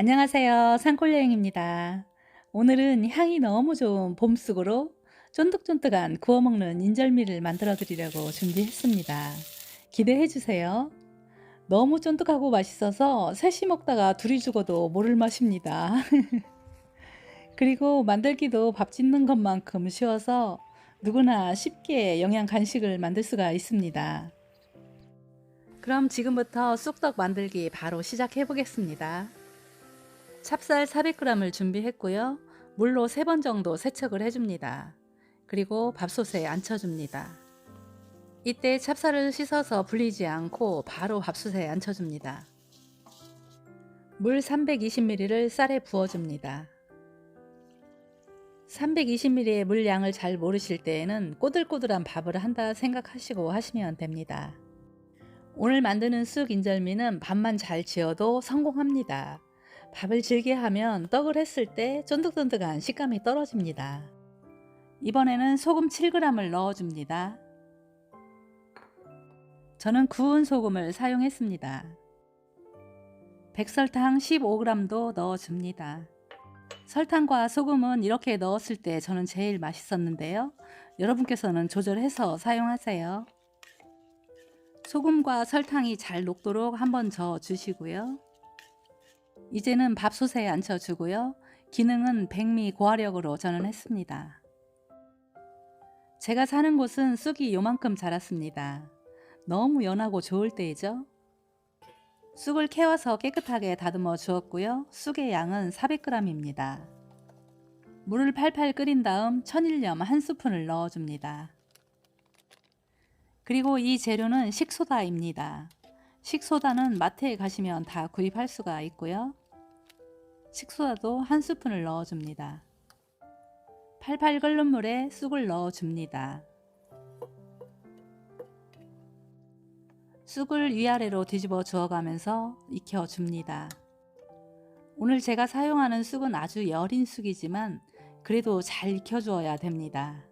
안녕하세요. 산골여행입니다. 오늘은 향이 너무 좋은 봄쑥으로 쫀득쫀득한 구워 먹는 인절미를 만들어 드리려고 준비했습니다. 기대해 주세요. 너무 쫀득하고 맛있어서 셋이 먹다가 둘이 죽어도 모를 맛입니다. 그리고 만들기도 밥 짓는 것만큼 쉬워서 누구나 쉽게 영양 간식을 만들 수가 있습니다. 그럼 지금부터 쑥떡 만들기 바로 시작해 보겠습니다. 찹쌀 400g을 준비했고요. 물로 3번 정도 세척을 해줍니다. 그리고 밥솥에 앉혀줍니다. 이때 찹쌀을 씻어서 불리지 않고 바로 밥솥에 앉혀줍니다. 물 320ml를 쌀에 부어줍니다. 320ml의 물량을 잘 모르실 때에는 꼬들꼬들한 밥을 한다 생각하시고 하시면 됩니다. 오늘 만드는 쑥 인절미는 밥만 잘 지어도 성공합니다. 밥을 질게 하면 떡을 했을 때 쫀득쫀득한 식감이 떨어집니다. 이번에는 소금 7g을 넣어줍니다. 저는 구운 소금을 사용했습니다. 백설탕 15g도 넣어줍니다. 설탕과 소금은 이렇게 넣었을 때 저는 제일 맛있었는데요. 여러분께서는 조절해서 사용하세요. 소금과 설탕이 잘 녹도록 한번 저어 주시고요. 이제는 밥솥에 앉혀주고요. 기능은 백미 고화력으로 저는 했습니다. 제가 사는 곳은 쑥이 요만큼 자랐습니다. 너무 연하고 좋을 때이죠. 쑥을 캐와서 깨끗하게 다듬어 주었고요. 쑥의 양은 400g입니다. 물을 팔팔 끓인 다음 천일염 한 스푼을 넣어줍니다. 그리고 이 재료는 식소다입니다. 식소다는 마트에 가시면 다 구입할 수가 있고요. 식소다도 한 스푼을 넣어줍니다. 팔팔 끓는 물에 쑥을 넣어줍니다. 쑥을 위아래로 뒤집어 주어가면서 익혀줍니다. 오늘 제가 사용하는 쑥은 아주 여린 쑥이지만 그래도 잘 익혀주어야 됩니다.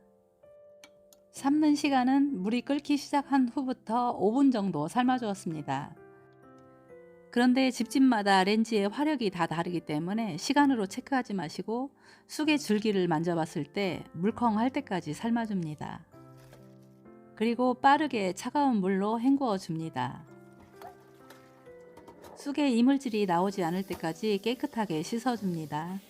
삶는 시간은 물이 끓기 시작한 후부터 5분 정도 삶아주었습니다. 그런데 집집마다 렌즈의 화력이 다 다르기 때문에 시간으로 체크하지 마시고 쑥의 줄기를 만져봤을 때 물컹할 때까지 삶아줍니다. 그리고 빠르게 차가운 물로 헹구어 줍니다. 쑥의 이물질이 나오지 않을 때까지 깨끗하게 씻어줍니다.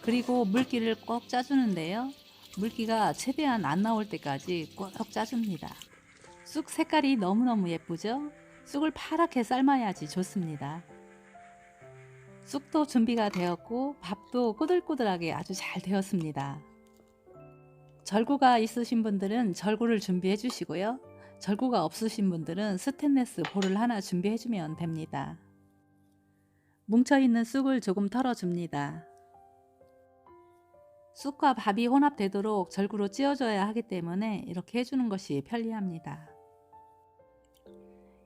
그리고 물기를 꼭 짜주는데요. 물기가 최대한 안 나올 때까지 꼭 짜줍니다. 쑥 색깔이 너무너무 예쁘죠? 쑥을 파랗게 삶아야지 좋습니다. 쑥도 준비가 되었고 밥도 꼬들꼬들하게 아주 잘 되었습니다. 절구가 있으신 분들은 절구를 준비해 주시고요. 절구가 없으신 분들은 스테인레스 볼을 하나 준비해 주면 됩니다. 뭉쳐있는 쑥을 조금 털어줍니다. 쑥과 밥이 혼합되도록 절구로 찧어줘야 하기 때문에 이렇게 해주는 것이 편리합니다.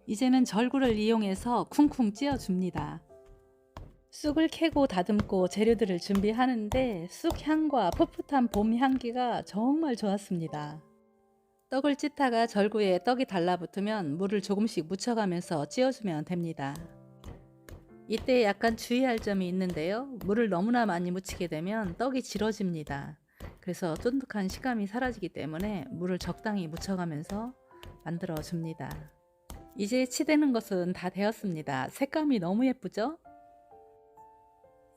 이제는 절구를 이용해서 쿵쿵 찧어줍니다. 쑥을 캐고 다듬고 재료들을 준비하는데 쑥 향과 풋풋한 봄 향기가 정말 좋았습니다. 떡을 찢다가 절구에 떡이 달라붙으면 물을 조금씩 묻혀가면서 찧어주면 됩니다. 이때 약간 주의할 점이 있는데요. 물을 너무나 많이 묻히게 되면 떡이 질어집니다. 그래서 쫀득한 식감이 사라지기 때문에 물을 적당히 묻혀가면서 만들어 줍니다. 이제 치대는 것은 다 되었습니다. 색감이 너무 예쁘죠?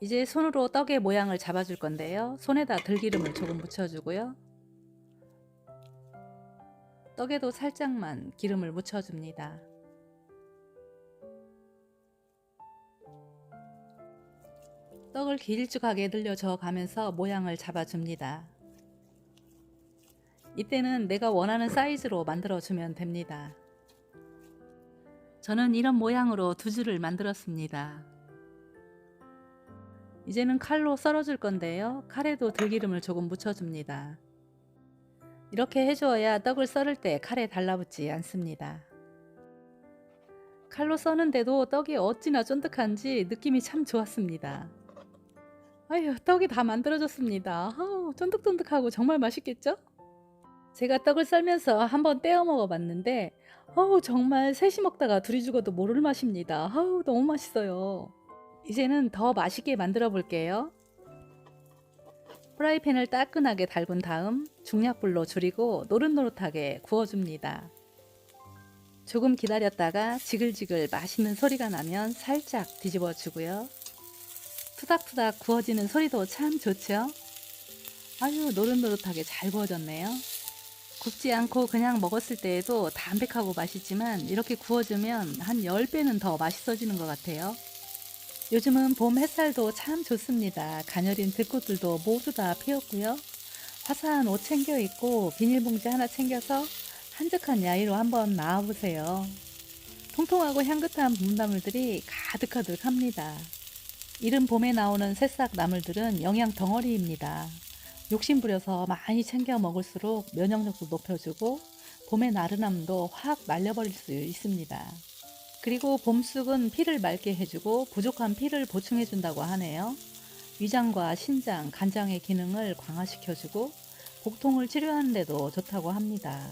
이제 손으로 떡의 모양을 잡아줄 건데요. 손에다 들기름을 조금 묻혀주고요. 떡에도 살짝만 기름을 묻혀줍니다. 떡을 길쭉하게 늘려져 가면서 모양을 잡아줍니다. 이때는 내가 원하는 사이즈로 만들어주면 됩니다. 저는 이런 모양으로 두 줄을 만들었습니다. 이제는 칼로 썰어줄 건데요. 칼에도 들기름을 조금 묻혀줍니다. 이렇게 해주어야 떡을 썰을 때 칼에 달라붙지 않습니다. 칼로 써는데도 떡이 어찌나 쫀득한지 느낌이 참 좋았습니다. 아휴, 떡이 다 만들어졌습니다. 아우, 쫀득쫀득하고 정말 맛있겠죠? 제가 떡을 썰면서 한번 떼어 먹어 봤는데 어우 정말 셋이 먹다가 둘이 죽어도 모를 맛입니다. 아우 너무 맛있어요. 이제는 더 맛있게 만들어 볼게요. 프라이팬을 따끈하게 달군 다음 중약불로 줄이고 노릇노릇하게 구워줍니다. 조금 기다렸다가 지글지글 맛있는 소리가 나면 살짝 뒤집어 주고요. 투닥투닥 구워지는 소리도 참 좋죠? 아유 노릇노릇하게 잘 구워졌네요. 굽지 않고 그냥 먹었을 때에도 담백하고 맛있지만 이렇게 구워주면 한 10배는 더 맛있어지는 것 같아요. 요즘은 봄 햇살도 참 좋습니다. 가녀린 들꽃들도 모두 다 피었고요. 화사한 옷 챙겨 입고 비닐봉지 하나 챙겨서 한적한 야외로 한번 나와보세요. 통통하고 향긋한 봄나물들이 가득가득합니다. 이른 봄에 나오는 새싹 나물들은 영양 덩어리입니다. 욕심 부려서 많이 챙겨 먹을수록 면역력도 높여주고 봄의 나른함도 확 날려버릴 수 있습니다. 그리고 봄쑥은 피를 맑게 해주고 부족한 피를 보충해준다고 하네요. 위장과 신장, 간장의 기능을 강화시켜주고 복통을 치료하는 데도 좋다고 합니다.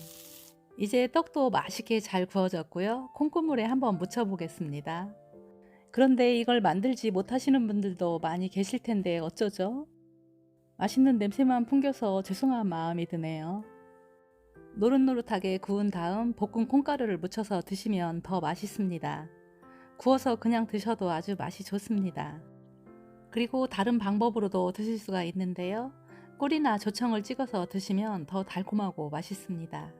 이제 떡도 맛있게 잘 구워졌고요. 콩고물에 한번 묻혀보겠습니다. 그런데 이걸 만들지 못하시는 분들도 많이 계실 텐데 어쩌죠? 맛있는 냄새만 풍겨서 죄송한 마음이 드네요. 노릇노릇하게 구운 다음 볶은 콩가루를 묻혀서 드시면 더 맛있습니다. 구워서 그냥 드셔도 아주 맛이 좋습니다. 그리고 다른 방법으로도 드실 수가 있는데요. 꿀이나 조청을 찍어서 드시면 더 달콤하고 맛있습니다.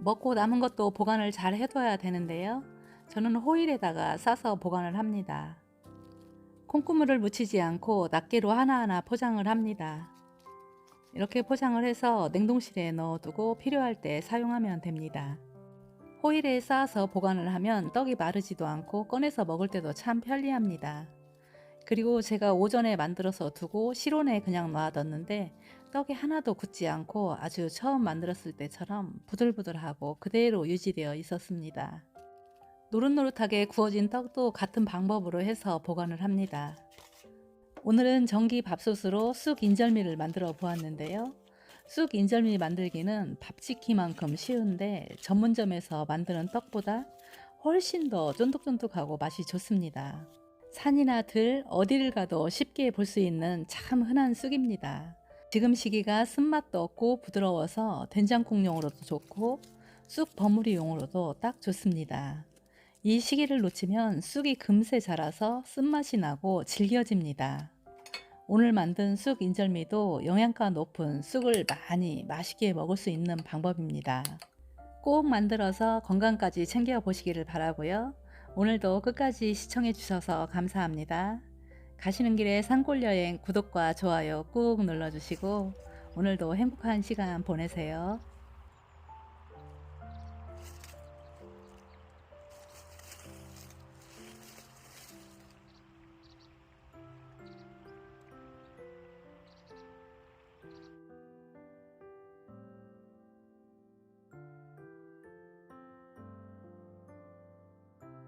먹고 남은 것도 보관을 잘 해둬야 되는데요. 저는 호일에다가 싸서 보관을 합니다. 콩고물을 묻히지 않고 낱개로 하나하나 포장을 합니다. 이렇게 포장을 해서 냉동실에 넣어두고 필요할 때 사용하면 됩니다. 호일에 쌓아서 보관을 하면 떡이 마르지도 않고 꺼내서 먹을 때도 참 편리합니다. 그리고 제가 오전에 만들어서 두고 실온에 그냥 놔뒀는데 떡이 하나도 굳지 않고 아주 처음 만들었을 때처럼 부들부들하고 그대로 유지되어 있었습니다. 노릇노릇하게 구워진 떡도 같은 방법으로 해서 보관을 합니다. 오늘은 전기 밥솥으로 쑥 인절미를 만들어 보았는데요. 쑥 인절미 만들기는 밥짓기만큼 쉬운데 전문점에서 만드는 떡보다 훨씬 더 쫀득쫀득하고 맛이 좋습니다. 산이나 들 어디를 가도 쉽게 볼 수 있는 참 흔한 쑥입니다. 지금 시기가 쓴맛도 없고 부드러워서 된장국용으로도 좋고 쑥 버무리용으로도 딱 좋습니다. 이 시기를 놓치면 쑥이 금세 자라서 쓴맛이 나고 질겨집니다. 오늘 만든 쑥 인절미도 영양가 높은 쑥을 많이 맛있게 먹을 수 있는 방법입니다. 꼭 만들어서 건강까지 챙겨 보시기를 바라고요. 오늘도 끝까지 시청해 주셔서 감사합니다. 가시는 길에 산골 여행 구독과 좋아요 꾹 눌러주시고 오늘도 행복한 시간 보내세요.